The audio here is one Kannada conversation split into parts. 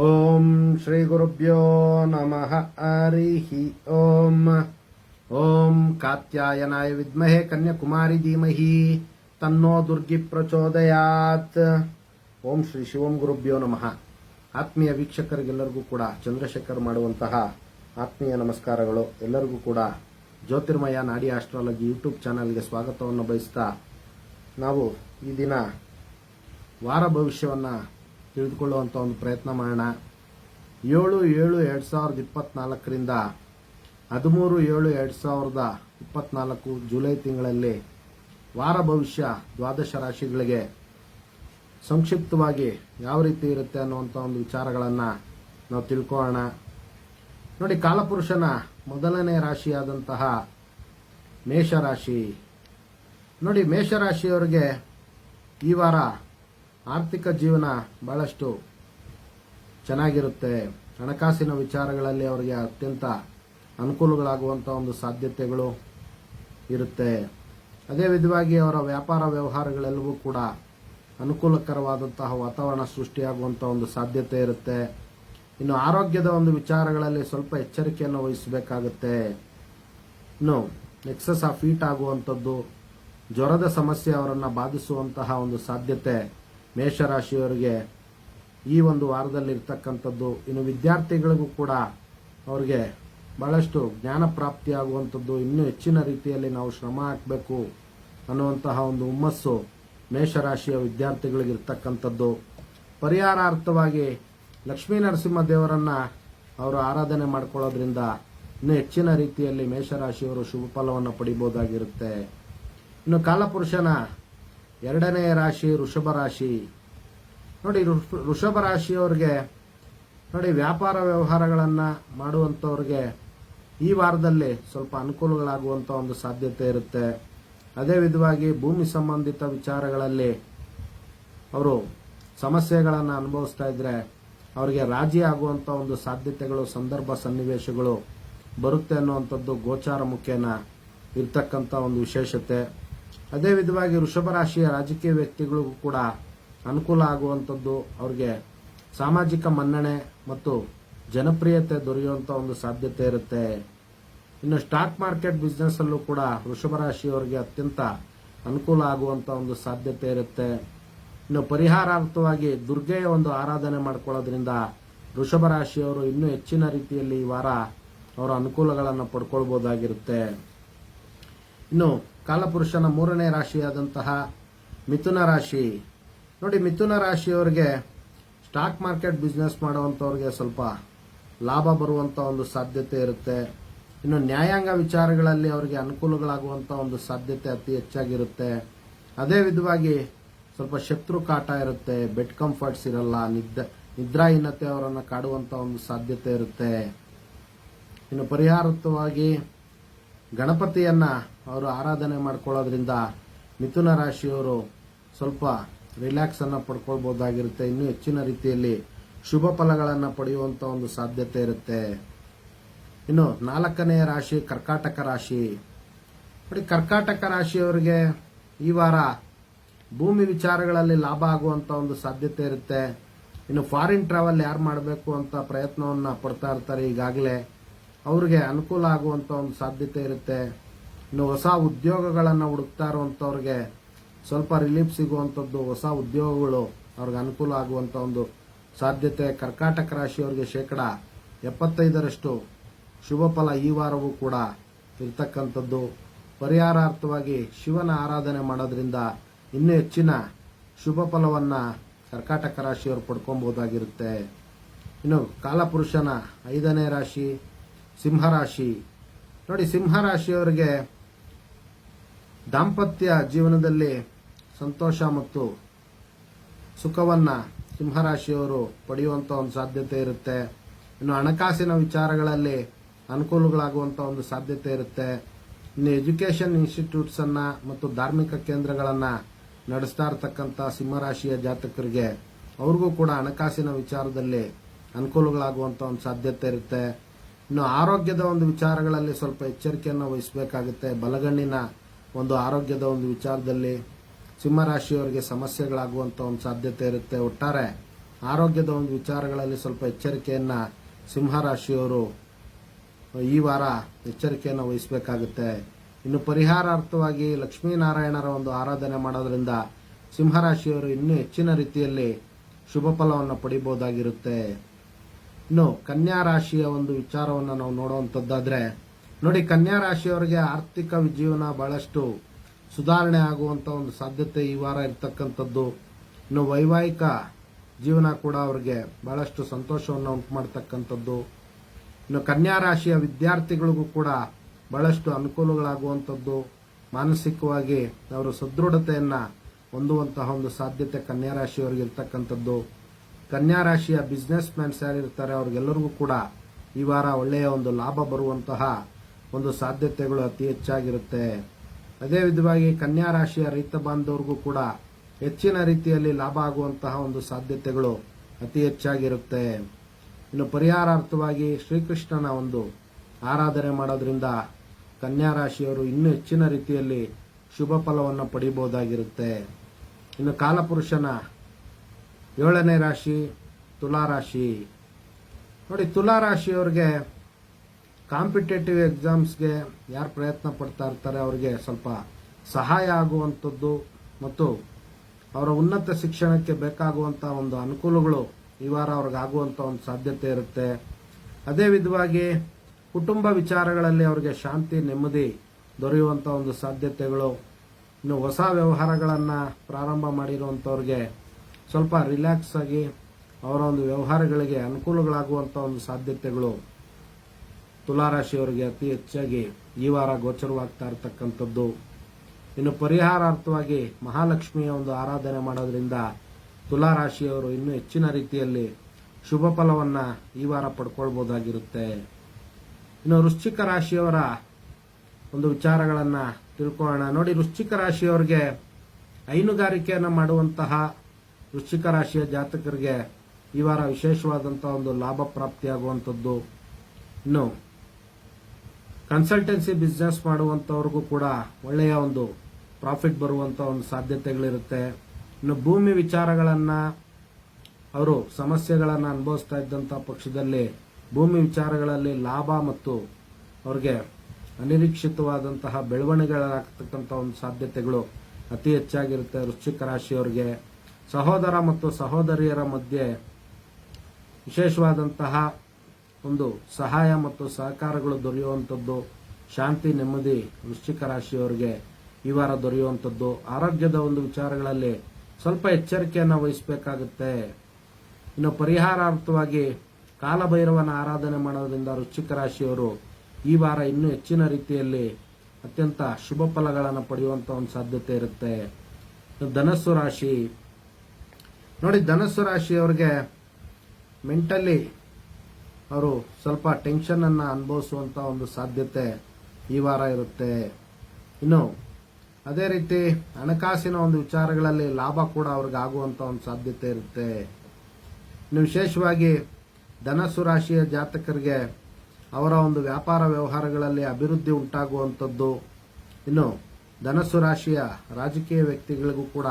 ಓಂ ಶ್ರೀ ಗುರುಭ್ಯೋ ನಮಃ ಹರಿ ಓಂ ಓಂ ಕಾತ್ಯಾಯನಾಯ ವಿದ್ಮಹೆ ಕನ್ಯಾಕುಮಾರಿ ಧೀಮಹಿ ತನ್ನೋ ದುರ್ಗಿ ಪ್ರಚೋದಯಾತ್ ಓಂ ಶ್ರೀ ಶಿವಂ ಗುರುಭ್ಯೋ ನಮಃ ಆತ್ಮೀಯ ವೀಕ್ಷಕರಿಗೆಲ್ಲರಿಗೂ ಕೂಡ ಚಂದ್ರಶೇಖರ್ ಮಾಡುವಂತಹ ಆತ್ಮೀಯ ನಮಸ್ಕಾರಗಳು. ಎಲ್ಲರಿಗೂ ಕೂಡ ಜ್ಯೋತಿರ್ಮಯ ನಾಡಿ ಆಸ್ಟ್ರಾಲಜಿ ಯೂಟ್ಯೂಬ್ ಚಾನಲ್ಗೆ ಸ್ವಾಗತವನ್ನು ಬಯಸ್ತಾ ನಾವು ಈ ದಿನ ವಾರ ಭವಿಷ್ಯವನ್ನು ತಿಳಿದುಕೊಳ್ಳುವಂಥ ಒಂದು ಪ್ರಯತ್ನ ಮಾಡೋಣ. ಏಳು ಏಳು ಎರಡು ಸಾವಿರದ ಇಪ್ಪತ್ತ್ನಾಲ್ಕರಿಂದ ಹದಿಮೂರು ಏಳು ಎರಡು ಸಾವಿರದ ಇಪ್ಪತ್ನಾಲ್ಕು ಜುಲೈ ತಿಂಗಳಲ್ಲಿ ವಾರ ಭವಿಷ್ಯ ದ್ವಾದಶ ರಾಶಿಗಳಿಗೆ ಸಂಕ್ಷಿಪ್ತವಾಗಿ ಯಾವ ರೀತಿ ಇರುತ್ತೆ ಅನ್ನುವಂಥ ಒಂದು ವಿಚಾರಗಳನ್ನು ನಾವು ತಿಳ್ಕೊಳ್ಳೋಣ. ನೋಡಿ, ಕಾಲಪುರುಷನ ಮೊದಲನೇ ರಾಶಿಯಾದಂತಹ ಮೇಷರಾಶಿ. ನೋಡಿ, ಮೇಷರಾಶಿಯವರಿಗೆ ಈ ವಾರ ಆರ್ಥಿಕ ಜೀವನ ಬಹಳಷ್ಟು ಚೆನ್ನಾಗಿರುತ್ತೆ. ಹಣಕಾಸಿನ ವಿಚಾರಗಳಲ್ಲಿ ಅವರಿಗೆ ಅತ್ಯಂತ ಅನುಕೂಲಗಳಾಗುವಂಥ ಒಂದು ಸಾಧ್ಯತೆಗಳು ಇರುತ್ತೆ. ಅದೇ ವಿಧವಾಗಿ ಅವರ ವ್ಯಾಪಾರ ವ್ಯವಹಾರಗಳೆಲ್ಲವೂ ಕೂಡ ಅನುಕೂಲಕರವಾದಂತಹ ವಾತಾವರಣ ಸೃಷ್ಟಿಯಾಗುವಂಥ ಒಂದು ಸಾಧ್ಯತೆ ಇರುತ್ತೆ. ಇನ್ನು ಆರೋಗ್ಯದ ಒಂದು ವಿಚಾರಗಳಲ್ಲಿ ಸ್ವಲ್ಪ ಎಚ್ಚರಿಕೆಯನ್ನು ವಹಿಸಬೇಕಾಗುತ್ತೆ. ಇನ್ನು ಎಕ್ಸಸ್ ಆಫ್ ಹೀಟ್ ಆಗುವಂಥದ್ದು ಜ್ವರದ ಸಮಸ್ಯೆ ಅವರನ್ನು ಬಾಧಿಸುವಂತಹ ಒಂದು ಸಾಧ್ಯತೆ ಮೇಷರಾಶಿಯವರಿಗೆ ಈ ಒಂದು ವಾರದಲ್ಲಿ ಇರ್ತಕ್ಕಂಥದ್ದು ಇನ್ನು ವಿದ್ಯಾರ್ಥಿಗಳಿಗೂ ಕೂಡ ಅವರಿಗೆ ಬಹಳಷ್ಟು ಜ್ಞಾನ ಪ್ರಾಪ್ತಿಯಾಗುವಂಥದ್ದು ಇನ್ನೂ ಹೆಚ್ಚಿನ ರೀತಿಯಲ್ಲಿ ನಾವು ಶ್ರಮ ಹಾಕಬೇಕು ಅನ್ನುವಂತಹ ಒಂದು ಹುಮ್ಮಸ್ಸು ಮೇಷರಾಶಿಯ ವಿದ್ಯಾರ್ಥಿಗಳಿಗಿರ್ತಕ್ಕಂಥದ್ದು ಪರಿಹಾರಾರ್ಥವಾಗಿ ಲಕ್ಷ್ಮೀ ನರಸಿಂಹ ದೇವರನ್ನ ಅವರು ಆರಾಧನೆ ಮಾಡ್ಕೊಳ್ಳೋದ್ರಿಂದ ಇನ್ನೂ ಹೆಚ್ಚಿನ ರೀತಿಯಲ್ಲಿ ಮೇಷರಾಶಿಯವರು ಶುಭ ಫಲವನ್ನು ಪಡಿಬೋದಾಗಿರುತ್ತೆ ಇನ್ನು ಕಾಲಪುರುಷನ ಎರಡನೇ ರಾಶಿ ವೃಷಭ ರಾಶಿ. ನೋಡಿ ಋಷಭ ವೃಷಭ ರಾಶಿಯವ್ರಿಗೆ, ನೋಡಿ, ವ್ಯಾಪಾರ ವ್ಯವಹಾರಗಳನ್ನು ಮಾಡುವಂಥವ್ರಿಗೆ ಈ ವಾರದಲ್ಲಿ ಸ್ವಲ್ಪ ಅನುಕೂಲಗಳಾಗುವಂಥ ಒಂದು ಸಾಧ್ಯತೆ ಇರುತ್ತೆ. ಅದೇ ವಿಧವಾಗಿ ಭೂಮಿ ಸಂಬಂಧಿತ ವಿಚಾರಗಳಲ್ಲಿ ಅವರು ಸಮಸ್ಯೆಗಳನ್ನು ಅನುಭವಿಸ್ತಾ ಇದ್ರೆ ಅವರಿಗೆ ರಾಜಿ ಆಗುವಂಥ ಒಂದು ಸಾಧ್ಯತೆಗಳು, ಸಂದರ್ಭ ಸನ್ನಿವೇಶಗಳು ಬರುತ್ತೆ ಅನ್ನುವಂಥದ್ದು ಗೋಚಾರ ಮುಖೇನ ಇರ್ತಕ್ಕಂಥ ಒಂದು ವಿಶೇಷತೆ. ಅದೇ ವಿಧವಾಗಿ ವೃಷಭ ರಾಶಿಯ ರಾಜಕೀಯ ವ್ಯಕ್ತಿಗಳಿಗೂ ಕೂಡ ಅನುಕೂಲ ಆಗುವಂಥದ್ದು ಅವ್ರಿಗೆ ಸಾಮಾಜಿಕ ಮನ್ನಣೆ ಮತ್ತು ಜನಪ್ರಿಯತೆ ದೊರೆಯುವಂಥ ಒಂದು ಸಾಧ್ಯತೆ ಇರುತ್ತೆ. ಇನ್ನು ಸ್ಟಾಕ್ ಮಾರ್ಕೆಟ್ ಬಿಸ್ನೆಸ್ ಅಲ್ಲೂ ಕೂಡ ವೃಷಭ ರಾಶಿಯವರಿಗೆ ಅತ್ಯಂತ ಅನುಕೂಲ ಆಗುವಂಥ ಒಂದು ಸಾಧ್ಯತೆ ಇರುತ್ತೆ. ಇನ್ನು ಪರಿಹಾರಾರ್ಥವಾಗಿ ದುರ್ಗೆಯ ಒಂದು ಆರಾಧನೆ ಮಾಡ್ಕೊಳ್ಳೋದ್ರಿಂದ ವೃಷಭ ರಾಶಿಯವರು ಇನ್ನೂ ಹೆಚ್ಚಿನ ರೀತಿಯಲ್ಲಿ ಈ ವಾರ ಅವರ ಅನುಕೂಲಗಳನ್ನು ಪಡ್ಕೊಳ್ಬಹುದಾಗಿರುತ್ತೆ ಇನ್ನು ಕಾಲಪುರುಷನ ಮೂರನೇ ರಾಶಿಯಾದಂತಹ ಮಿಥುನ ರಾಶಿ. ನೋಡಿ, ಮಿಥುನ ರಾಶಿಯವರಿಗೆ ಸ್ಟಾಕ್ ಮಾರ್ಕೆಟ್ ಬಿಸ್ನೆಸ್ ಮಾಡುವಂಥವ್ರಿಗೆ ಸ್ವಲ್ಪ ಲಾಭ ಬರುವಂಥ ಒಂದು ಸಾಧ್ಯತೆ ಇರುತ್ತೆ. ಇನ್ನು ನ್ಯಾಯಾಂಗ ವಿಚಾರಗಳಲ್ಲಿ ಅವರಿಗೆ ಅನುಕೂಲಗಳಾಗುವಂಥ ಒಂದು ಸಾಧ್ಯತೆ ಅತಿ ಹೆಚ್ಚಾಗಿರುತ್ತೆ. ಅದೇ ವಿಧವಾಗಿ ಸ್ವಲ್ಪ ಶತ್ರು ಕಾಟ ಇರುತ್ತೆ, ಬೆಡ್ ಕಂಫರ್ಟ್ಸ್ ಇರಲ್ಲ, ನಿದ್ದೆ, ನಿದ್ರಾಹೀನತೆ ಅವರನ್ನು ಕಾಡುವಂಥ ಒಂದು ಸಾಧ್ಯತೆ ಇರುತ್ತೆ. ಇನ್ನು ಪರಿಹಾರತ್ವವಾಗಿ ಗಣಪತಿಯನ್ನ ಅವರು ಆರಾಧನೆ ಮಾಡ್ಕೊಳ್ಳೋದ್ರಿಂದ ಮಿಥುನ ರಾಶಿಯವರು ಸ್ವಲ್ಪ ರಿಲ್ಯಾಕ್ಸ್ ಪಡ್ಕೊಳ್ಬೋದಾಗಿರುತ್ತೆ. ಇನ್ನೂ ಹೆಚ್ಚಿನ ರೀತಿಯಲ್ಲಿ ಶುಭ ಫಲಗಳನ್ನು ಪಡೆಯುವಂತ ಒಂದು ಸಾಧ್ಯತೆ ಇರುತ್ತೆ. ಇನ್ನು ನಾಲ್ಕನೆಯ ರಾಶಿ ಕರ್ಕಾಟಕ ರಾಶಿ. ನೋಡಿ, ಕರ್ಕಾಟಕ ರಾಶಿಯವರಿಗೆ ಈ ವಾರ ಭೂಮಿ ವಿಚಾರಗಳಲ್ಲಿ ಲಾಭ ಆಗುವಂತ ಒಂದು ಸಾಧ್ಯತೆ ಇರುತ್ತೆ. ಇನ್ನು ಫಾರಿನ್ ಟ್ರಾವೆಲ್ ಯಾರು ಮಾಡಬೇಕು ಅಂತ ಪ್ರಯತ್ನವನ್ನ ಪಡ್ತಾ ಇರ್ತಾರೆ ಈಗಾಗಲೇ. ಅವ್ರಿಗೆ ಅನುಕೂಲ ಆಗುವಂತ ಒಂದು ಸಾಧ್ಯತೆ ಇರುತ್ತೆ. ಇನ್ನು ಹೊಸ ಉದ್ಯೋಗಗಳನ್ನು ಹುಡುಕ್ತಾ ಇರುವಂಥವ್ರಿಗೆ ಸ್ವಲ್ಪ ರಿಲೀಫ್ ಸಿಗುವಂಥದ್ದು, ಹೊಸ ಉದ್ಯೋಗಗಳು ಅವ್ರಿಗೆ ಅನುಕೂಲ ಆಗುವಂಥ ಒಂದು ಸಾಧ್ಯತೆ. ಕರ್ಕಾಟಕ ರಾಶಿಯವರಿಗೆ ಶೇಕಡ ಎಪ್ಪತ್ತೈದರಷ್ಟು ಶುಭ ಫಲ ಈ ವಾರವೂ ಕೂಡ ಇರ್ತಕ್ಕಂಥದ್ದು. ಪರಿಹಾರಾರ್ಥವಾಗಿ ಶಿವನ ಆರಾಧನೆ ಮಾಡೋದ್ರಿಂದ ಇನ್ನೂ ಹೆಚ್ಚಿನ ಶುಭ ಫಲವನ್ನು ಕರ್ಕಾಟಕ ರಾಶಿಯವರು ಪಡ್ಕೊಬೋದಾಗಿರುತ್ತೆ ಇನ್ನು ಕಾಲಪುರುಷನ ಐದನೇ ರಾಶಿ ಸಿಂಹರಾಶಿ ನೋಡಿ ಸಿಂಹರಾಶಿಯವರಿಗೆ ದಾಂಪತ್ಯ ಜೀವನದಲ್ಲಿ ಸಂತೋಷ ಮತ್ತು ಸುಖವನ್ನ ಸಿಂಹರಾಶಿಯವರು ಪಡೆಯುವಂತ ಒಂದು ಸಾಧ್ಯತೆ ಇರುತ್ತೆ. ಇನ್ನು ಹಣಕಾಸಿನ ವಿಚಾರಗಳಲ್ಲಿ ಅನುಕೂಲಗಳಾಗುವಂತ ಒಂದು ಸಾಧ್ಯತೆ ಇರುತ್ತೆ. ಇನ್ನು ಎಜುಕೇಶನ್ ಇನ್ಸ್ಟಿಟ್ಯೂಟ್ಸ್ ಅನ್ನ ಮತ್ತು ಧಾರ್ಮಿಕ ಕೇಂದ್ರಗಳನ್ನ ನಡೆಸ್ತಾ ಇರತಕ್ಕಂತ ಸಿಂಹರಾಶಿಯ ಜಾತಕರಿಗೆ ಅವ್ರಿಗೂ ಕೂಡ ಹಣಕಾಸಿನ ವಿಚಾರದಲ್ಲಿ ಅನುಕೂಲಗಳಾಗುವಂತ ಒಂದು ಸಾಧ್ಯತೆ ಇರುತ್ತೆ. ಇನ್ನು ಆರೋಗ್ಯದ ಒಂದು ವಿಚಾರಗಳಲ್ಲಿ ಸ್ವಲ್ಪ ಎಚ್ಚರಿಕೆಯನ್ನು ವಹಿಸಬೇಕಾಗುತ್ತೆ. ಬಲಗಣ್ಣಿನ ಒಂದು ಆರೋಗ್ಯದ ಒಂದು ವಿಚಾರದಲ್ಲಿ ಸಿಂಹರಾಶಿಯವರಿಗೆ ಸಮಸ್ಯೆಗಳಾಗುವಂಥ ಒಂದು ಸಾಧ್ಯತೆ ಇರುತ್ತೆ. ಒಟ್ಟಾರೆ ಆರೋಗ್ಯದ ಒಂದು ವಿಚಾರಗಳಲ್ಲಿ ಸ್ವಲ್ಪ ಎಚ್ಚರಿಕೆಯನ್ನು ಸಿಂಹರಾಶಿಯವರು ಈ ವಾರ ಎಚ್ಚರಿಕೆಯನ್ನು ವಹಿಸಬೇಕಾಗುತ್ತೆ. ಇನ್ನು ಪರಿಹಾರಾರ್ಥವಾಗಿ ಲಕ್ಷ್ಮೀನಾರಾಯಣರ ಒಂದು ಆರಾಧನೆ ಮಾಡೋದ್ರಿಂದ ಸಿಂಹರಾಶಿಯವರು ಇನ್ನೂ ಹೆಚ್ಚಿನ ರೀತಿಯಲ್ಲಿ ಶುಭ ಫಲವನ್ನು ಪಡಿಬಹುದಾಗಿರುತ್ತೆ. ಇನ್ನು ಕನ್ಯಾ ರಾಶಿಯ ಒಂದು ವಿಚಾರವನ್ನು ನಾವು ನೋಡುವಂಥದ್ದಾದ್ರೆ ನೋಡಿ, ಕನ್ಯಾ ರಾಶಿಯವರಿಗೆ ಆರ್ಥಿಕ ಜೀವನ ಬಹಳಷ್ಟು ಸುಧಾರಣೆ ಆಗುವಂತ ಒಂದು ಸಾಧ್ಯತೆ ಈ ವಾರ ಇರ್ತಕ್ಕಂಥದ್ದು. ಇನ್ನು ವೈವಾಹಿಕ ಜೀವನ ಕೂಡ ಅವರಿಗೆ ಬಹಳಷ್ಟು ಸಂತೋಷವನ್ನು ಉಂಟು ಮಾಡತಕ್ಕಂಥದ್ದು ಇನ್ನು ಕನ್ಯಾ ರಾಶಿಯ ವಿದ್ಯಾರ್ಥಿಗಳಿಗೂ ಕೂಡ ಬಹಳಷ್ಟು ಅನುಕೂಲಗಳಾಗುವಂಥದ್ದು. ಮಾನಸಿಕವಾಗಿ ಅವರು ಸದೃಢತೆಯನ್ನು ಹೊಂದುವಂತಹ ಒಂದು ಸಾಧ್ಯತೆ ಕನ್ಯಾ ರಾಶಿಯವರಿಗೆ ಇರ್ತಕ್ಕಂಥದ್ದು. ಕನ್ಯಾ ರಾಶಿಯ ಬಿಸ್ನೆಸ್ ಮ್ಯಾನ್ಸ್ ಯಾರಿರ್ತಾರೆ, ಅವ್ರಿಗೆಲ್ಲರಿಗೂ ಕೂಡ ಈ ವಾರ ಒಳ್ಳೆಯ ಒಂದು ಲಾಭ ಬರುವಂತಹ ಒಂದು ಸಾಧ್ಯತೆಗಳು ಅತಿ ಹೆಚ್ಚಾಗಿರುತ್ತೆ. ಅದೇ ವಿಧವಾಗಿ ಕನ್ಯಾ ರಾಶಿಯ ರೈತ ಬಾಂಧವರಿಗೂ ಕೂಡ ಹೆಚ್ಚಿನ ರೀತಿಯಲ್ಲಿ ಲಾಭ ಆಗುವಂತಹ ಒಂದು ಸಾಧ್ಯತೆಗಳು ಅತಿ ಹೆಚ್ಚಾಗಿರುತ್ತೆ. ಇನ್ನು ಪರಿಹಾರಾರ್ಥವಾಗಿ ಶ್ರೀಕೃಷ್ಣನ ಒಂದು ಆರಾಧನೆ ಮಾಡೋದ್ರಿಂದ ಕನ್ಯಾ ರಾಶಿಯವರು ಇನ್ನೂ ಹೆಚ್ಚಿನ ರೀತಿಯಲ್ಲಿ ಶುಭ ಫಲವನ್ನು ಪಡಿಬಹುದಾಗಿರುತ್ತೆ. ಇನ್ನು ಕಾಲಪುರುಷನ ಏಳನೇ ರಾಶಿ, ತುಲಾ ರಾಶಿ. ನೋಡಿ, ತುಲಾ ರಾಶಿಯವರಿಗೆ ಕಾಂಪಿಟೇಟಿವ್ ಎಕ್ಸಾಮ್ಸ್ಗೆ ಯಾರು ಪ್ರಯತ್ನ ಪಡ್ತಾ ಇರ್ತಾರೆ ಅವರಿಗೆ ಸ್ವಲ್ಪ ಸಹಾಯ ಆಗುವಂಥದ್ದು ಮತ್ತು ಅವರ ಉನ್ನತ ಶಿಕ್ಷಣಕ್ಕೆ ಬೇಕಾಗುವಂಥ ಒಂದು ಅನುಕೂಲಗಳು ಈ ವಾರ ಆಗುವಂತ ಒಂದು ಸಾಧ್ಯತೆ ಇರುತ್ತೆ. ಅದೇ ವಿಧವಾಗಿ ಕುಟುಂಬ ವಿಚಾರಗಳಲ್ಲಿ ಅವರಿಗೆ ಶಾಂತಿ, ನೆಮ್ಮದಿ ದೊರೆಯುವಂಥ ಒಂದು ಸಾಧ್ಯತೆಗಳು. ಇನ್ನು ಹೊಸ ವ್ಯವಹಾರಗಳನ್ನು ಪ್ರಾರಂಭ ಮಾಡಿರುವಂಥವ್ರಿಗೆ ಸ್ವಲ್ಪ ರಿಲ್ಯಾಕ್ಸ್ ಆಗಿ ಅವರ ಒಂದು ವ್ಯವಹಾರಗಳಿಗೆ ಅನುಕೂಲಗಳಾಗುವಂಥ ಒಂದು ಸಾಧ್ಯತೆಗಳು. ತುಲಾರಾಶಿಯವರಿಗೆ ಅತಿ ಹೆಚ್ಚಾಗಿ ಈ ವಾರ ಗೋಚರವಾಗ್ತಾ ಇರತಕ್ಕಂಥದ್ದು. ಇನ್ನು ಪರಿಹಾರಾರ್ಥವಾಗಿ ಮಹಾಲಕ್ಷ್ಮಿಯ ಒಂದು ಆರಾಧನೆ ಮಾಡೋದ್ರಿಂದ ತುಲಾರಾಶಿಯವರು ಇನ್ನೂ ಹೆಚ್ಚಿನ ರೀತಿಯಲ್ಲಿ ಶುಭ ಫಲವನ್ನು ಈ ವಾರ ಪಡ್ಕೊಳ್ಬೋದಾಗಿರುತ್ತೆ. ಇನ್ನು ವೃಶ್ಚಿಕ ರಾಶಿಯವರ ಒಂದು ವಿಚಾರಗಳನ್ನ ತಿಳ್ಕೊಳ್ಳೋಣ. ನೋಡಿ, ವೃಶ್ಚಿಕ ರಾಶಿಯವರಿಗೆ ಹೈನುಗಾರಿಕೆಯನ್ನು ಮಾಡುವಂತಹ ವೃಶ್ಚಿಕ ರಾಶಿಯ ಜಾತಕರಿಗೆ ಈ ವಾರ ವಿಶೇಷವಾದಂಥ ಒಂದು ಲಾಭ ಪ್ರಾಪ್ತಿಯಾಗುವಂಥದ್ದು. ಇನ್ನು ಕನ್ಸಲ್ಟೆನ್ಸಿ ಬಿಸ್ನೆಸ್ ಮಾಡುವಂಥವ್ರಿಗೂ ಕೂಡ ಒಳ್ಳೆಯ ಒಂದು ಪ್ರಾಫಿಟ್ ಬರುವಂತ ಒಂದು ಸಾಧ್ಯತೆಗಳಿರುತ್ತೆ. ಇನ್ನು ಭೂಮಿ ವಿಚಾರಗಳನ್ನ ಅವರು ಸಮಸ್ಯೆಗಳನ್ನ ಅನುಭವಿಸ್ತಾ ಇದ್ದಂಥ ಪಕ್ಷದಲ್ಲಿ ಭೂಮಿ ವಿಚಾರಗಳಲ್ಲಿ ಲಾಭ ಮತ್ತು ಅವ್ರಿಗೆ ಅನಿರೀಕ್ಷಿತವಾದಂತಹ ಬೆಳವಣಿಗೆಗಳಾಗ್ತಕ್ಕಂಥ ಒಂದು ಸಾಧ್ಯತೆಗಳು ಅತಿ ಹೆಚ್ಚಾಗಿರುತ್ತೆ. ವೃಶ್ಚಿಕ ರಾಶಿಯವರಿಗೆ ಸಹೋದರ ಮತ್ತು ಸಹೋದರಿಯರ ಮಧ್ಯೆ ವಿಶೇಷವಾದಂತಹ ಒಂದು ಸಹಾಯ ಮತ್ತು ಸಹಕಾರಗಳು ದೊರೆಯುವಂಥದ್ದು, ಶಾಂತಿ, ನೆಮ್ಮದಿ, ವೃಶ್ಚಿಕ ರಾಶಿಯವರಿಗೆ ಈ ವಾರ ದೊರೆಯುವಂಥದ್ದು. ಆರೋಗ್ಯದ ಒಂದು ವಿಚಾರಗಳಲ್ಲಿ ಸ್ವಲ್ಪ ಎಚ್ಚರಿಕೆಯನ್ನು ವಹಿಸಬೇಕಾಗುತ್ತೆ. ಇನ್ನು ಪರಿಹಾರಾರ್ಥವಾಗಿ ಕಾಲಭೈರವನ ಆರಾಧನೆ ಮಾಡೋದ್ರಿಂದ ವೃಶ್ಚಿಕ ರಾಶಿಯವರು ಈ ವಾರ ಇನ್ನೂ ಹೆಚ್ಚಿನ ರೀತಿಯಲ್ಲಿ ಅತ್ಯಂತ ಶುಭ ಫಲಗಳನ್ನು ಪಡೆಯುವಂಥ ಒಂದು ಸಾಧ್ಯತೆ ಇರುತ್ತೆ. ಧನಸ್ಸು ರಾಶಿ. ನೋಡಿ, ಧನಸ್ಸು ರಾಶಿಯವರಿಗೆ ಮೆಂಟಲಿ ಅವರು ಸ್ವಲ್ಪ ಟೆನ್ಷನ್ ಅನ್ನ ಅನುಭವಿಸುವಂತ ಒಂದು ಸಾಧ್ಯತೆ ಈ ವಾರ ಇರುತ್ತೆ. ಇನ್ನು ಅದೇ ರೀತಿ ಹಣಕಾಸಿನ ಒಂದು ವಿಚಾರಗಳಲ್ಲಿ ಲಾಭ ಕೂಡ ಅವ್ರಿಗೆ ಆಗುವಂತ ಒಂದು ಸಾಧ್ಯತೆ ಇರುತ್ತೆ. ಇನ್ನು ವಿಶೇಷವಾಗಿ ಧನಸ್ಸು ರಾಶಿಯ ಜಾತಕರಿಗೆ ಅವರ ಒಂದು ವ್ಯಾಪಾರ ವ್ಯವಹಾರಗಳಲ್ಲಿ ಅಭಿವೃದ್ಧಿ ಉಂಟಾಗುವಂಥದ್ದು. ಇನ್ನು ಧನಸ್ಸು ರಾಶಿಯ ರಾಜಕೀಯ ವ್ಯಕ್ತಿಗಳಿಗೂ ಕೂಡ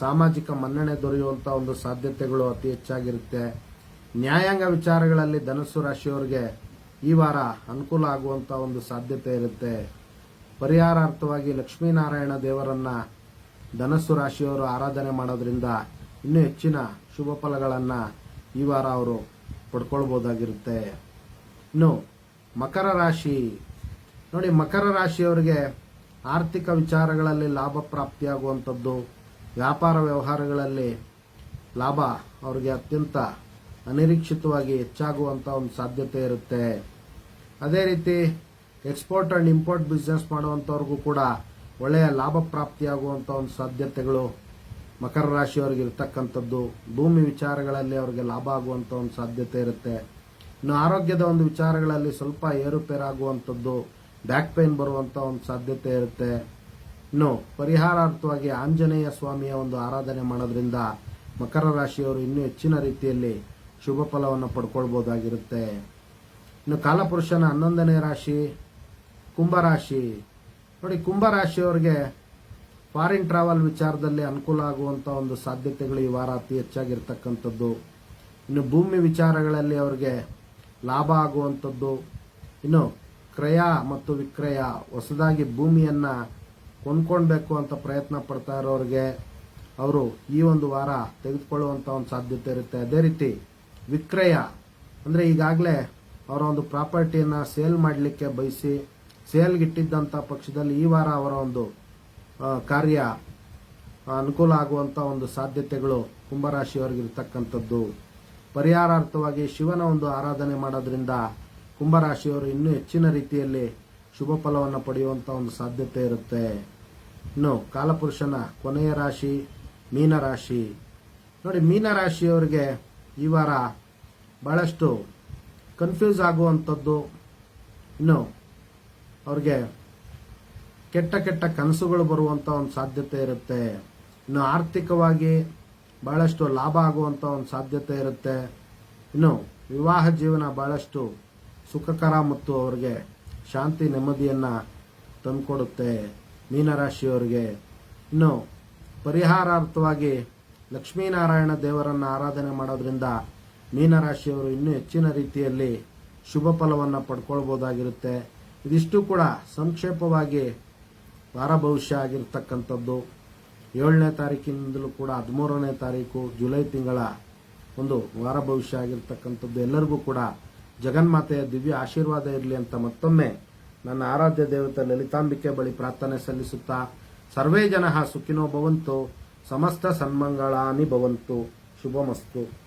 ಸಾಮಾಜಿಕ ಮನ್ನಣೆ ದೊರೆಯುವಂಥ ಒಂದು ಸಾಧ್ಯತೆಗಳು ಅತಿ ಹೆಚ್ಚಾಗಿರುತ್ತೆ. ನ್ಯಾಯಾಂಗ ವಿಚಾರಗಳಲ್ಲಿ ಧನಸ್ಸು ರಾಶಿಯವರಿಗೆ ಈ ವಾರ ಅನುಕೂಲ ಆಗುವಂತ ಒಂದು ಸಾಧ್ಯತೆ ಇರುತ್ತೆ. ಪರಿಹಾರಾರ್ಥವಾಗಿ ಲಕ್ಷ್ಮೀನಾರಾಯಣ ದೇವರನ್ನ ಧನಸ್ಸು ರಾಶಿಯವರು ಆರಾಧನೆ ಮಾಡೋದ್ರಿಂದ ಇನ್ನೂ ಹೆಚ್ಚಿನ ಶುಭ ಫಲಗಳನ್ನ ಈ ವಾರ ಅವರು ಪಡ್ಕೊಳ್ಬಹುದಾಗಿರುತ್ತೆ ಇನ್ನು ಮಕರ ರಾಶಿ. ನೋಡಿ, ಮಕರ ರಾಶಿಯವರಿಗೆ ಆರ್ಥಿಕ ವಿಚಾರಗಳಲ್ಲಿ ಲಾಭ ಪ್ರಾಪ್ತಿಯಾಗುವಂಥದ್ದು, ವ್ಯಾಪಾರ ವ್ಯವಹಾರಗಳಲ್ಲಿ ಲಾಭ ಅವರಿಗೆ ಅತ್ಯಂತ ಅನಿರೀಕ್ಷಿತವಾಗಿ ಹೆಚ್ಚಾಗುವಂತ ಒಂದು ಸಾಧ್ಯತೆ ಇರುತ್ತೆ. ಅದೇ ರೀತಿ ಎಕ್ಸ್ಪೋರ್ಟ್ ಅಂಡ್ ಇಂಪೋರ್ಟ್ ಬಿಸ್ನೆಸ್ ಮಾಡುವಂಥವ್ರಿಗೂ ಕೂಡ ಒಳ್ಳೆಯ ಲಾಭ ಪ್ರಾಪ್ತಿಯಾಗುವಂಥ ಒಂದು ಸಾಧ್ಯತೆಗಳು ಮಕರ ರಾಶಿಯವರಿಗೆ ಇರತಕ್ಕಂಥದ್ದು. ಭೂಮಿ ವಿಚಾರಗಳಲ್ಲಿ ಅವರಿಗೆ ಲಾಭ ಆಗುವಂತ ಒಂದು ಸಾಧ್ಯತೆ ಇರುತ್ತೆ. ಇನ್ನು ಆರೋಗ್ಯದ ಒಂದು ವಿಚಾರಗಳಲ್ಲಿ ಸ್ವಲ್ಪ ಏರುಪೇರಾಗುವಂಥದ್ದು ಬ್ಯಾಕ್ ಪೇನ್ ಬರುವಂತ ಒಂದು ಸಾಧ್ಯತೆ ಇರುತ್ತೆ. ಇನ್ನು ಪರಿಹಾರಾರ್ಥವಾಗಿ ಆಂಜನೇಯ ಸ್ವಾಮಿಯ ಒಂದು ಆರಾಧನೆ ಮಾಡೋದ್ರಿಂದ ಮಕರ ರಾಶಿಯವರು ಇನ್ನೂ ಹೆಚ್ಚಿನ ರೀತಿಯಲ್ಲಿ ಶುಭ ಫಲವನ್ನು ಪಡ್ಕೊಳ್ಬೋದಾಗಿರುತ್ತೆ. ಇನ್ನು ಕಾಲಪುರುಷನ ಹನ್ನೊಂದನೇ ರಾಶಿ ಕುಂಭರಾಶಿ ನೋಡಿ ಕುಂಭರಾಶಿಯವರಿಗೆ ಫಾರಿನ್ ಟ್ರಾವೆಲ್ ವಿಚಾರದಲ್ಲಿ ಅನುಕೂಲ ಆಗುವಂತ ಒಂದು ಸಾಧ್ಯತೆಗಳು ಈ ವಾರ ಅತಿ ಹೆಚ್ಚಾಗಿರ್ತಕ್ಕಂಥದ್ದು. ಇನ್ನು ಭೂಮಿ ವಿಚಾರಗಳಲ್ಲಿ ಅವರಿಗೆ ಲಾಭ ಆಗುವಂಥದ್ದು. ಇನ್ನು ಕ್ರಯ ಮತ್ತು ವಿಕ್ರಯ, ಹೊಸದಾಗಿ ಭೂಮಿಯನ್ನ ಕೊಂಡ್ಕೊಳ್ಬೇಕು ಅಂತ ಪ್ರಯತ್ನ ಪಡ್ತಾ ಇರೋರಿಗೆ ಅವರು ಈ ಒಂದು ವಾರ ತೆಗೆದುಕೊಳ್ಳುವಂತ ಒಂದು ಸಾಧ್ಯತೆ ಇರುತ್ತೆ. ಅದೇ ರೀತಿ ವಿಕ್ರಯ. ಅಂದರೆ ಈಗಾಗಲೇ ಅವರ ಒಂದು ಪ್ರಾಪರ್ಟಿಯನ್ನ ಸೇಲ್ ಮಾಡಲಿಕ್ಕೆ ಬಯಸಿ ಸೇಲ್ಗಿಟ್ಟಿದ್ದಂಥ ಪಕ್ಷದಲ್ಲಿ ಈ ವಾರ ಅವರ ಒಂದು ಕಾರ್ಯ ಅನುಕೂಲ ಆಗುವಂಥ ಒಂದು ಸಾಧ್ಯತೆಗಳು ಕುಂಭರಾಶಿಯವರಿಗಿರ್ತಕ್ಕಂಥದ್ದು. ಪರಿಹಾರಾರ್ಥವಾಗಿ ಶಿವನ ಒಂದು ಆರಾಧನೆ ಮಾಡೋದ್ರಿಂದ ಕುಂಭರಾಶಿಯವರು ಇನ್ನೂ ಹೆಚ್ಚಿನ ರೀತಿಯಲ್ಲಿ ಶುಭ ಫಲವನ್ನು ಪಡೆಯುವಂಥ ಒಂದು ಸಾಧ್ಯತೆ ಇರುತ್ತೆ. ಇನ್ನು ಕಾಲಪುರುಷನ ಕೊನೆಯ ರಾಶಿ, ಮೀನರಾಶಿ. ನೋಡಿ, ಮೀನರಾಶಿಯವರಿಗೆ ಈ ವಾರ ಬಹಳಷ್ಟು ಕನ್ಫ್ಯೂಸ್ ಆಗುವಂಥದ್ದು ಇನ್ನು ಅವ್ರಿಗೆ ಕೆಟ್ಟ ಕೆಟ್ಟ ಕನಸುಗಳು ಬರುವಂತ ಒಂದು ಸಾಧ್ಯತೆ ಇರುತ್ತೆ. ಇನ್ನು ಆರ್ಥಿಕವಾಗಿ ಬಹಳಷ್ಟು ಲಾಭ ಆಗುವಂತ ಒಂದು ಸಾಧ್ಯತೆ ಇರುತ್ತೆ. ಇನ್ನು ವಿವಾಹ ಜೀವನ ಬಹಳಷ್ಟು ಸುಖಕರ ಮತ್ತು ಅವರಿಗೆ ಶಾಂತಿ ನೆಮ್ಮದಿಯನ್ನು ತಂದುಕೊಡುತ್ತೆ ಮೀನರಾಶಿಯವರಿಗೆ. ಇನ್ನು ಪರಿಹಾರಾರ್ಥವಾಗಿ ಲಕ್ಷ್ಮೀನಾರಾಯಣ ದೇವರನ್ನ ಆರಾಧನೆ ಮಾಡೋದ್ರಿಂದ ಮೀನರಾಶಿಯವರು ಇನ್ನೂ ಹೆಚ್ಚಿನ ರೀತಿಯಲ್ಲಿ ಶುಭ ಫಲವನ್ನು ಪಡ್ಕೊಳ್ಬೋದಾಗಿರುತ್ತೆ. ಇದಿಷ್ಟು ಕೂಡ ಸಂಕ್ಷೇಪವಾಗಿ ವಾರ ಭವಿಷ್ಯ ಆಗಿರ್ತಕ್ಕಂಥದ್ದು. ಏಳನೇ ತಾರೀಕಿನಿಂದಲೂ ಕೂಡ ಹದಿಮೂರನೇ ತಾರೀಕು ಜುಲೈ ತಿಂಗಳ ಒಂದು ವಾರ ಭವಿಷ್ಯ ಆಗಿರ್ತಕ್ಕಂಥದ್ದು. ಎಲ್ಲರಿಗೂ ಕೂಡ ಜಗನ್ಮಾತೆಯ ದಿವ್ಯ ಆಶೀರ್ವಾದ ಇರಲಿ ಅಂತ ಮತ್ತೊಮ್ಮೆ ನನ್ನ ಆರಾಧ್ಯ ದೇವತೆ ಲಲಿತಾಂಬಿಕೆ ಬಳಿ ಪ್ರಾರ್ಥನೆ ಸಲ್ಲಿಸುತ್ತಾ, ಸರ್ವೇ ಜನ ಸುಖಿನೋ ಭವಂತು. ಸಮಸ್ತ ಸನ್ಮಂಗಳಾನಿ ಭವಂತು. ಶುಭಮಸ್ತು.